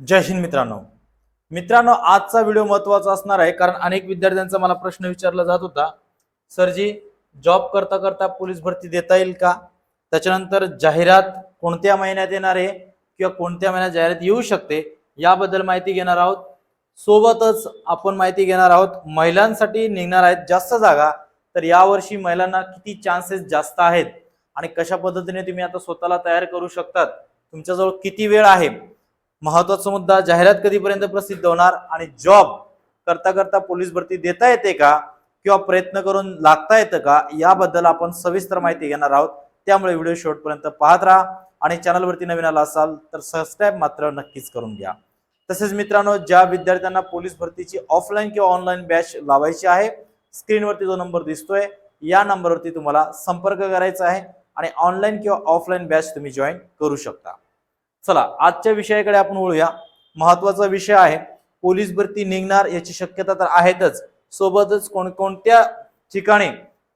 जय हिंद मित्रांनो. मित्रांनो आजचा व्हिडिओ महत्त्वाचा असणार आहे कारण अनेक विद्यार्थ्यांचा मला प्रश्न विचारला जात होता सरजी जॉब करता करता पोलीस भरती देता येईल का? त्याच्यानंतर जाहिरात कोणत्या महिन्यात येणार आहे किंवा कोणत्या महिन्यात जाहिरात येऊ शकते याबद्दल माहिती घेणार आहोत. सोबतच आपण माहिती घेणार आहोत महिलांसाठी निघणार आहेत जास्त जागा तर यावर्षी महिलांना किती चान्सेस जास्त आहेत आणि कशा पद्धतीने तुम्ही आता स्वतःला तयार करू शकतात? तुमच्याजवळ किती वेळ आहे? महत्त्वाचा मुद्दा जाहिरात कधीपर्यंत प्रसिद्ध होणार आणि जॉब करता करता पोलीस भरती देता येते का किंवा प्रयत्न करून लागता येतं का याबद्दल आपण सविस्तर माहिती घेणार आहोत. त्यामुळे व्हिडिओ शेवटपर्यंत पाहत राहा आणि चॅनलवरती नवीन आला असाल तर सबस्क्राईब मात्र नक्कीच करून घ्या. तसेच मित्रांनो ज्या विद्यार्थ्यांना पोलीस भरतीची ऑफलाईन किंवा ऑनलाईन बॅच लावायची आहे स्क्रीनवरती जो नंबर दिसतोय या नंबरवरती तुम्हाला संपर्क करायचा आहे आणि ऑनलाईन किंवा ऑफलाईन बॅच तुम्ही जॉईन करू शकता. चला आजच्या विषयाकडे आपण वळूया. महत्त्वाचा विषय आहे पोलीस भरती निघणार याची शक्यता तर आहेतच. सोबतच कोणकोणत्या ठिकाणी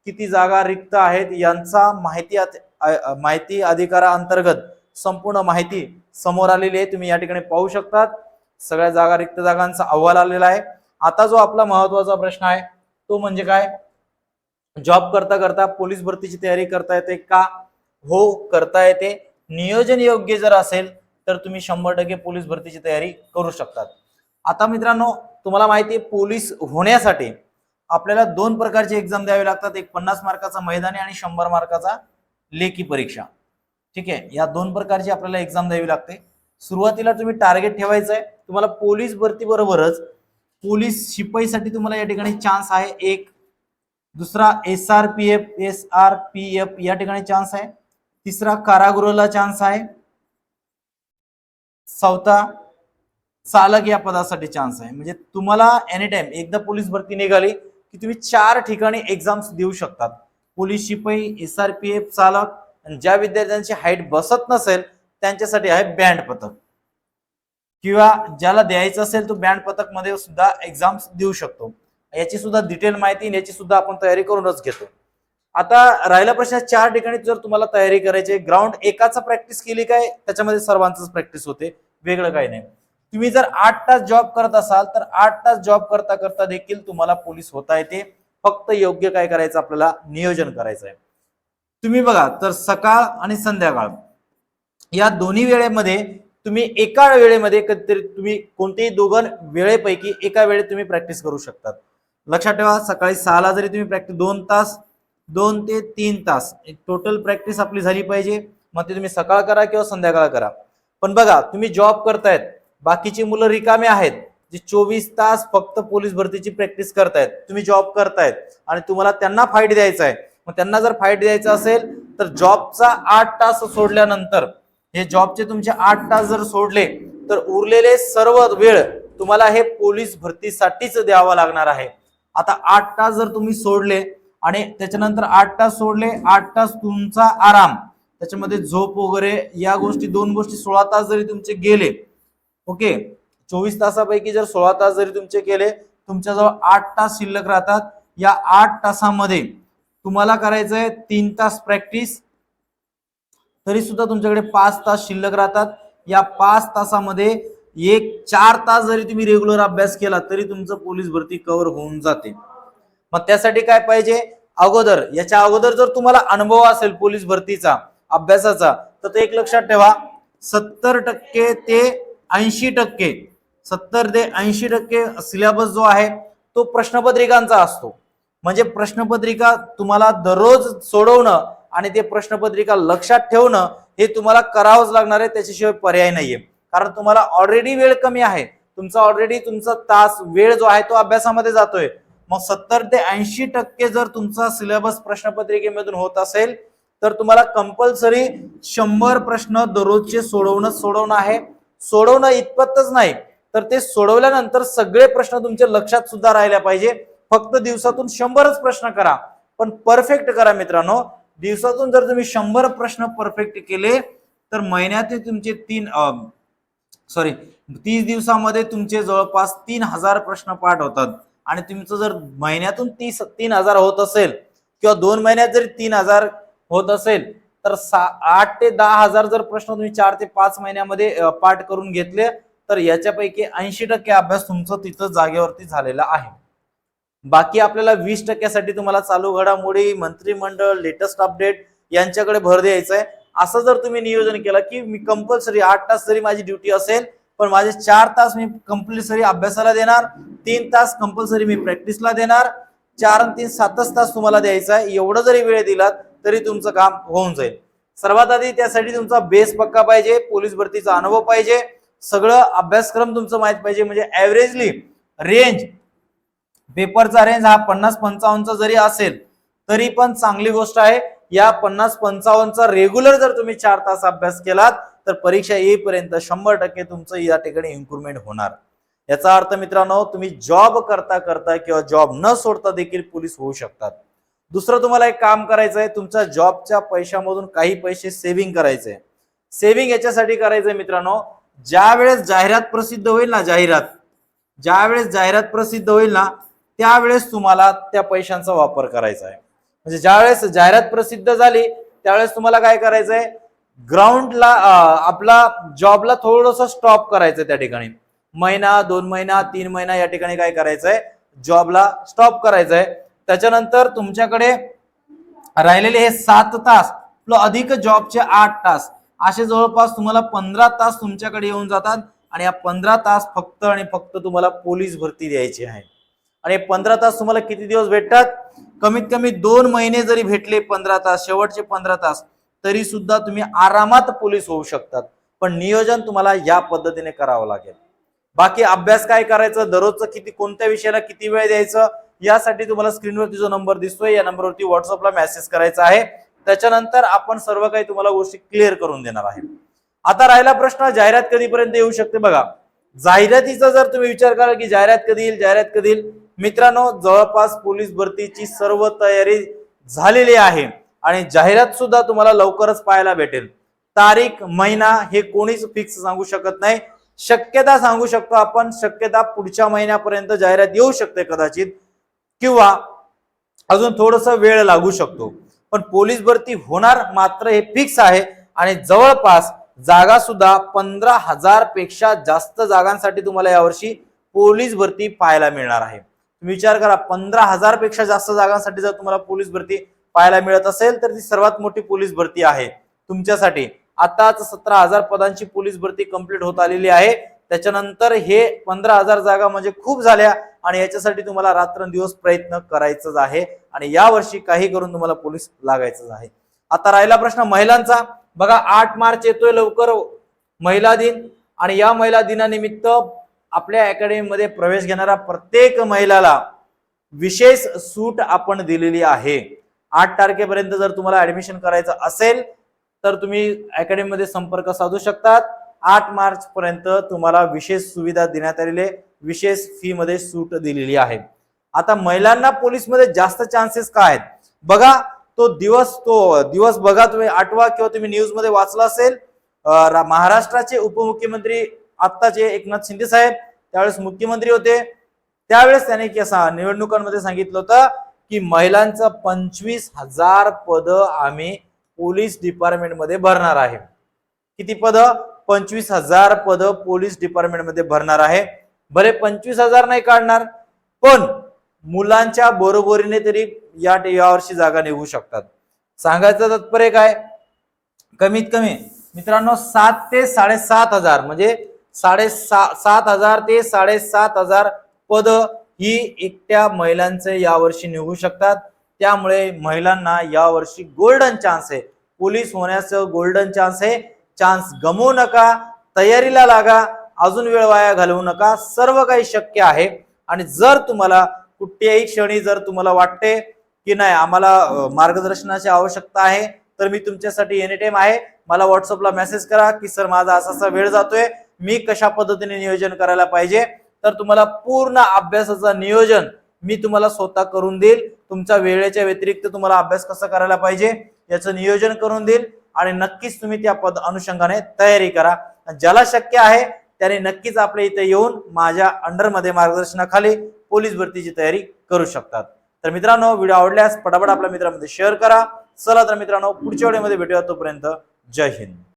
किती जागा रिक्त आहेत यांचा माहिती माहिती अधिकारा अंतर्गत माहिती अधिकाराअंतर्गत संपूर्ण माहिती समोर आलेली आहे. तुम्ही या ठिकाणी पाहू शकतात. सगळ्या जागा रिक्त जागांचा अहवाल आलेला आहे. आता जो आपला महत्त्वाचा प्रश्न आहे तो म्हणजे काय? जॉब करता करता पोलीस भरतीची तयारी करता येते का? हो करता येते. नियोजन योग्य जर असेल तर तुम्ही शंभर टक्के पोलीस भरतीची तयारी करू शकतात. आता मित्रांनो तुम्हाला माहिती आहे पोलीस होण्यासाठी आपल्याला दोन प्रकारची एक्झाम द्यावी लागतात. एक पन्नास मार्काचा मैदानी आणि शंभर मार्काचा लेखी परीक्षा. ठीक आहे? या दोन प्रकारची आपल्याला एक्झाम द्यावी लागते. सुरुवातीला तुम्ही टार्गेट ठेवायचं आहे तुम्हाला पोलीस भरती बरोबरच पोलीस शिपाईसाठी तुम्हाला या ठिकाणी चान्स आहे. एक दुसरा S R P F S R P F या ठिकाणी चान्स आहे. तिसरा कारागृहला चान्स आहे. चौथा चालक या पदासाठी चान्स आहे. म्हणजे तुम्हाला एनी टाइम एकदा पोलीस भरती निघाली की तुम्ही चार ठिकाणी एक्झाम्स देऊ शकतात. पोलीस शिपाई एस आर पी एफ चालक आणि ज्या विद्यार्थ्यांची हाईट बसत नसेल त्यांच्यासाठी आहे बँड पथक. किंवा ज्याला द्यायचं असेल तो बँड पथकमध्ये सुद्धा एक्झाम्स देऊ शकतो. याची सुद्धा डिटेल माहिती याची सुद्धा आपण तयारी करूनच घेतो. आता राहिला प्रश्न चार ठिकाणी जर तुम्हाला तयारी करायची ग्राउंड एकाचा प्रॅक्टिस केली काय त्याच्यामध्ये सर्वांचंच प्रॅक्टिस होते वेगळं काही नाही. तुम्ही जर आठ तास जॉब करत असाल तर आठ तास जॉब करता करता देखील तुम्हाला पोलीस होता येते. फक्त योग्य काय करायचं आपल्याला नियोजन करायचं आहे. तुम्ही बघा तर सकाळ आणि संध्याकाळ या दोन्ही वेळेमध्ये तुम्ही एका वेळेमध्ये कधीतरी तुम्ही कोणतेही दोघं वेळेपैकी एका वेळेत तुम्ही प्रॅक्टिस करू शकतात. लक्षात ठेवा सकाळी सहाला जरी तुम्ही प्रॅक्टिस दोन तास दोन ते तीन तास. टोटल प्रॅक्टिस आपली झाली पाहिजे. मग ते तुम्ही सकाळ करा किंवा संध्याकाळ करा. पण बघा तुम्ही जॉब करतायत. बाकीची मुलं रिकामे आहेत. जे चोवीस तास फक्त पोलीस भरतीची प्रॅक्टिस करतायत. तुम्ही जॉब करतायत. आणि तुम्हाला त्यांना फाईट द्यायचा आहे मग त्यांना जर फाईट द्यायचा असेल तर जॉबचा आठ तास सोडल्यानंतर हे जॉबचे तुमचे आठ तास जर सोडले तर उरलेले सर्व वेळ तुम्हाला हे पोलीस भरतीसाठीच द्यावा लागणार आहे. आता आठ तास जर तुम्ही सोडले आणि त्याच्यानंतर आठ तास सोडले आठ तास तुमचा आराम. त्याच्यामध्ये झोप वगैरे या गोष्टी दोन गोष्टी सोळा तास जरी तुमचे गेले ओके? चोवीस तासापैकी जर सोळा तास जरी तुमचे केले तुमच्याजवळ आठ तास शिल्लक राहतात. या आठ तासामध्ये तुम्हाला करायचंय तीन तास प्रॅक्टिस. तरी सुद्धा तुमच्याकडे पाच तास शिल्लक राहतात. या पाच तासामध्ये एक चार तास जरी तुम्ही रेग्युलर अभ्यास केला तरी तुमचं पोलीस भरती कव्हर होऊन जाते. मग त्यासाठी काय पाहिजे? अगोदर याच्या अगोदर जर तुम्हाला अनुभव असेल पोलीस भरतीचा अभ्यासाचा तर ते एक लक्षात ठेवा. सत्तर टक्के ते ऐंशी टक्के सत्तर ते ऐंशी टक्के सिलेबस जो आहे तो प्रश्नपत्रिकांचा असतो. म्हणजे प्रश्नपत्रिका तुम्हाला दररोज सोडवणं आणि ते प्रश्नपत्रिका लक्षात ठेवणं हे तुम्हाला करावंच लागणार आहे त्याच्याशिवाय पर्याय नाहीये. कारण तुम्हाला ऑलरेडी वेळ कमी आहे. तुमचा ऑलरेडी तुमचा तास वेळ जो आहे तो अभ्यासामध्ये जातोय. मग सत्तर ते ऐंशी टक्के जर तुमचा सिलेबस प्रश्नपत्रिकेमधून होत असेल तर तुम्हाला कंपल्सरी शंभर प्रश्न दररोजचे सोडवणं सोडवणं आहे. सोडवणं इतपतच नाही तर ते सोडवल्यानंतर सगळे प्रश्न तुमच्या लक्षात सुद्धा राहिल्या पाहिजे. फक्त दिवसातून शंभरच प्रश्न करा पण परफेक्ट करा मित्रांनो. दिवसातून जर तुम्ही शंभर प्रश्न परफेक्ट केले तर महिन्यातील तुमचे तीन सॉरी तीस दिवसामध्ये तुमचे जवळपास तीन हजार प्रश्न पाठ होतात. आणि तुमचं जर महिन्यातून तीस तीन हजार होत असेल किंवा दोन महिन्यात जरी तीन हजार होत असेल तर सा आठ ते दहा हजार जर प्रश्न तुम्ही चार ते पाच महिन्यामध्ये पाठ करून घेतले तर याच्यापैकी ऐंशी टक्के अभ्यास तुमचं तिथं जागेवरती झालेला आहे. बाकी आपल्याला वीस टक्क्यासाठी तुम्हाला चालू घडामोडी मंत्रिमंडळ लेटेस्ट अपडेट यांच्याकडे भर द्यायचा आहे असं जर तुम्ही नियोजन केलं की मी कंपल्सरी आठ तास जरी माझी ड्युटी असेल पण माझे चार तास मी कंपल्सरी अभ्यासाला देणार तीन तास कंपल्सरी मी प्रॅक्टिसला देणार चार आणि तीन सातच तास तुम्हाला द्यायचा आहे. एवढं जरी वेळ दिलात तरी तुमचं काम होऊन जाईल. सर्वात आधी त्यासाठी तुमचा बेस पक्का पाहिजे पोलीस भरतीचा अनुभव पाहिजे. सगळं अभ्यासक्रम तुमचं माहीत पाहिजे म्हणजे ऍव्हरेजली रेंज पेपरचा रेंज हा पन्नास पंचावन्नचा जरी असेल तरी पण चांगली गोष्ट आहे. या पन्नास पंचावन्नचा रेग्युलर जर तुम्ही चार तास अभ्यास केलात तर परीक्षा येईपर्यंत शंभर टक्के तुमचं या ठिकाणी इम्प्रुव्हमेंट होणार. याचा अर्थ मित्रांनो तुम्ही जॉब करता करता किंवा जॉब न सोडता देखील पोलीस होऊ शकतात. दुसरं तुम्हाला एक काम करायचं आहे तुमच्या जॉबच्या पैशामधून काही पैसे सेव्हिंग करायचे. सेव्हिंग याच्यासाठी करायचंय मित्रांनो ज्या वेळेस जाहिरात प्रसिद्ध होईल ना जाहिरात ज्या वेळेस जाहिरात प्रसिद्ध होईल ना त्यावेळेस तुम्हाला त्या पैशांचा वापर करायचा आहे. म्हणजे ज्या वेळेस जाहिरात प्रसिद्ध झाली त्यावेळेस तुम्हाला काय करायचंय? ग्राउंडला आपला जॉबला थोडस स्टॉप करायचं त्या ठिकाणी. महिना दोन महिना तीन महिना या ठिकाणी काय करायचंय? जॉबला स्टॉप करायचंय. त्याच्यानंतर तुमच्याकडे राहिलेले हे सात तास अधिक जॉबचे आठ तास असे जवळपास तुम्हाला पंधरा तास तुमच्याकडे येऊन जातात आणि या पंधरा तास फक्त आणि फक्त तुम्हाला पोलीस भरती द्यायची आहे. आणि पंधरा तास तुम्हाला किती दिवस भेटतात? कमीत कमी दोन महिने जरी भेटले पंधरा तास शेवटचे पंधरा तास तरी सुद्धा तुम्ही आरामात पोलीस होऊ शकतात. पण नियोजन तुम्हाला या पद्धतीने करावं लागेल. बाकी अभ्यास काय करायचं दररोजचं किती कोणत्या विषयाला किती वेळ द्यायचं यासाठी तुम्हाला स्क्रीनवरती जो नंबर दिसतोय. या नंबरवरती व्हॉट्सअपला मेसेज करायचा आहे. त्याच्यानंतर आपण सर्व काही तुम्हाला गोष्टी क्लिअर करून देणार आहे. आता राहिला प्रश्न जाहिरात कधीपर्यंत येऊ शकते? बघा जाहिरातीचा जर तुम्ही विचार कराल की जाहिरात कधी येईल जाहिरात कधी येईल? मित्रांनो जवळपास पोलीस भरतीची सर्व तयारी झालेली आहे आणि जाहिरात सुद्धा तुम्हाला लवकरच पाहायला भेटेल. तारीख महिना हे कोणीच फिक्स सांगू शकत नाही. शक्यता सांगू शकतो आपण शक्यता पुढच्या महिन्यापर्यंत जाहिरात येऊ शकते कदाचित किंवा अजून थोडस वेळ लागू शकतो. पण पोलीस भरती होणार मात्र हे फिक्स आहे आणि जवळपास जागा सुद्धा पंधरा हजारपेक्षा जास्त जागांसाठी तुम्हाला यावर्षी पोलीस भरती पाहायला मिळणार आहे. तुम्ही विचार करा पंधरा हजारपेक्षा जास्त जागांसाठी जर तुम्हाला पोलीस भरती पाहायला मिळत असेल तर ती सर्वात मोठी पोलीस भरती आहे तुमच्यासाठी. आताच सतरा हजार पदांची पोलीस भरती कंप्लीट होत आलेली आहे. त्याच्यानंतर हे पंधरा हजार जागा म्हणजे खूप झाल्या आणि याच्यासाठी तुम्हाला रात्रंदिवस प्रयत्न करायचंच आहे आणि यावर्षी काही करून तुम्हाला पोलीस लागायचंच आहे. आता राहिला प्रश्न महिलांचा. बघा आठ मार्च येतोय लवकर महिला दिन आणि या महिला दिनानिमित्त आपल्या अकॅडमीमध्ये प्रवेश घेणाऱ्या प्रत्येक महिलाला विशेष सूट आपण दिलेली आहे. आठ तारखेपर्यंत जर तुम्हाला ऍडमिशन करायचं असेल तर तुम्ही अकॅडमीमध्ये संपर्क साधू शकतात. आठ मार्च पर्यंत तुम्हाला विशेष सुविधा देण्यात आलेले विशेष फी मध्ये सूट दिलेली आहे. आता महिलांना पोलीसमध्ये जास्त चान्सेस काय आहेत? बघा तो दिवस तो दिवस बघा तुम्ही आठवा किंवा तुम्ही न्यूजमध्ये वाचला असेल. महाराष्ट्राचे उपमुख्यमंत्री आत्ताचे एकनाथ शिंदे साहेब त्यावेळेस मुख्यमंत्री होते. त्यावेळेस त्याने निवडणुकांमध्ये सांगितलं होतं की महिलांचं पंचवीस हजार पद आम्ही पोलीस डिपार्टमेंटमध्ये भरणार आहे. किती पद? पंचवीस हजार पद पोलीस डिपार्टमेंटमध्ये भरणार आहे. भले पंचवीस हजार नाही काढणार पण मुलांच्या बरोबरीने तरी या यावर्षी जागा निघू शकतात. सांगायचं तात्पर्य काय? कमीत कमी मित्रांनो सात ते साडेसात हजार म्हणजे साडे सात हजार ते साडेसात हजार पद ही एकट्या महिलांचे यावर्षी निघू शकतात. त्यामुळे महिलांना यावर्षी गोल्डन चान्स आहे. पोलीस होण्याचं गोल्डन चान्स आहे. चान्स गमवू नका तयारीला लागा अजून वेळ वाया घालवू नका सर्व काही शक्य आहे. आणि जर तुम्हाला कुठल्याही क्षणी जर तुम्हाला वाटते की नाही आम्हाला मार्गदर्शनाची आवश्यकता आहे तर मी तुमच्यासाठी एनी टाइम आहे. मला व्हॉट्सअपला मेसेज करा की सर माझा असा असा वेळ जातोय. मी कशा पद्धतीने नियोजन करायला पाहिजे? तर तुम्हाला पूर्ण अभ्यासाचं नियोजन मी तुम्हाला स्वतः करून देईल. तुमच्या वेळेच्या व्यतिरिक्त तुम्हाला अभ्यास कसा करायला पाहिजे याचं नियोजन करून देईल आणि नक्कीच तुम्ही त्या पद अनुषंगाने तयारी करा. ज्याला शक्य आहे त्याने नक्कीच आपल्या इथे येऊन माझ्या अंडरमध्ये मार्गदर्शनाखाली पोलीस भरतीची तयारी करू शकतात. तर मित्रांनो व्हिडिओ आवडल्यास पटापट आपल्या मित्रांमध्ये शेअर करा. चला तर मित्रांनो पुढच्या व्हिडिओमध्ये भेटूया तोपर्यंत. जय हिंद.